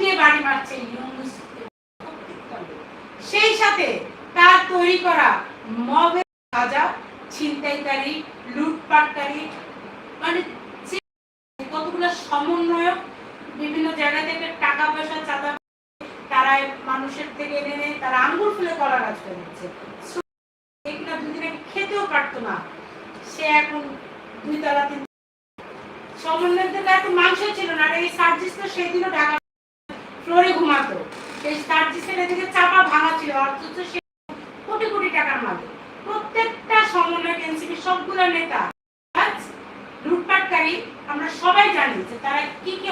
দিয়ে বাড়ি মারছে সেই সাথে তার তৈরি করা মবের ছিনতাইকারী, লুটপাটকারী মানে কতগুলো সমন্বয়ক বিভিন্ন জায়গা থেকে টাকা পয়সা, চাঁদা তারা মানুষের থেকে এনে এনে তারা আঙ্গুল ফুলে কলা গাছ করে দিচ্ছে। দুদিন আগে খেতেও পারতো না। সে এখন দুই তলা, তিন সমন্বয়কদের তো মাংস ছিল না। এই সার্জিস তো সেই দিনও ঢাকা সার্জিসের এদিকে চাপা ভাঙা ছিল, অথচ সে কোটি কোটি টাকার মালিক। প্রত্যেকটা সমন্বয় এনসিপি সবগুলো নেতা, আজ লুটপাটকারী, আমরা সবাই জানি যে তারা কি কি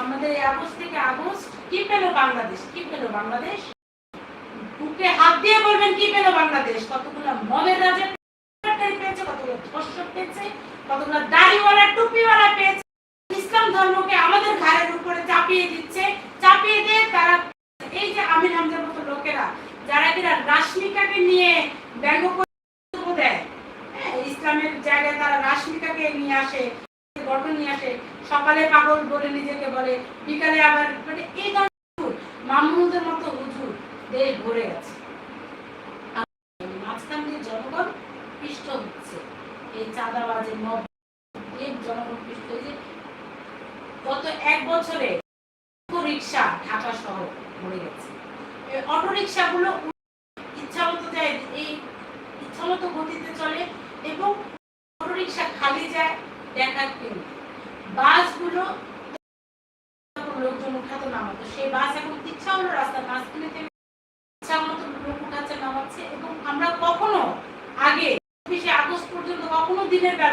আমাদের আগস্ট থেকে আগস্ট, কি পেল বাংলাদেশ? কি পেল বাংলাদেশ? বুকে হাত দিয়ে বলবেন, কি পেল বাংলাদেশ? কতগুলো মদের রাজা পেয়েছে, কতগুলো ধর্ষক পেয়েছে, কতগুলো দাড়িওয়ালা, টুপিওয়ালা পেয়েছে ইসলাম ধর্মকে আমাদের ঘাড়ের উপরে চাপিয়ে দিচ্ছে চাপিয়ে দিয়ে তারা এই যে আমির হামজার মতো লোকেরা যারা কিনা রাশ্মিকাকে নিয়ে ব্যঙ্গ করে দেয়। হ্যাঁ, ইসলামের জায়গায় তারা রাশ্মিকাকে নিয়ে আসে গঠন নিয়ে আসে। সকালে পাগল বলে নিজেকে বলে বিকালে আবার মানে এই ধরনের মামুনুদের মতো হুজুর দেশ ভরে আর মাঝখান দিয়ে জনগণ পিষ্ট হচ্ছে। এই চাঁদাবাজের মব জনগণ পিষ্ট হয়েছে গত এক বছরে রিক্সা ঢাকা শহর ভরে গেছে। অটো এবং অটোরিকশা খালি যায় দেখার কিন্তু বাসগুলো লোকজন উঠাতো নামাতো সেই বাস এখন ইচ্ছা হলো রাস্তা বাস কিনে ইচ্ছা মতো লোক উঠাচ্ছে, নামাচ্ছে এবং আমরা কখনো আগে চব্বিশে আগস্ট পর্যন্ত কখনো দিনের বেলা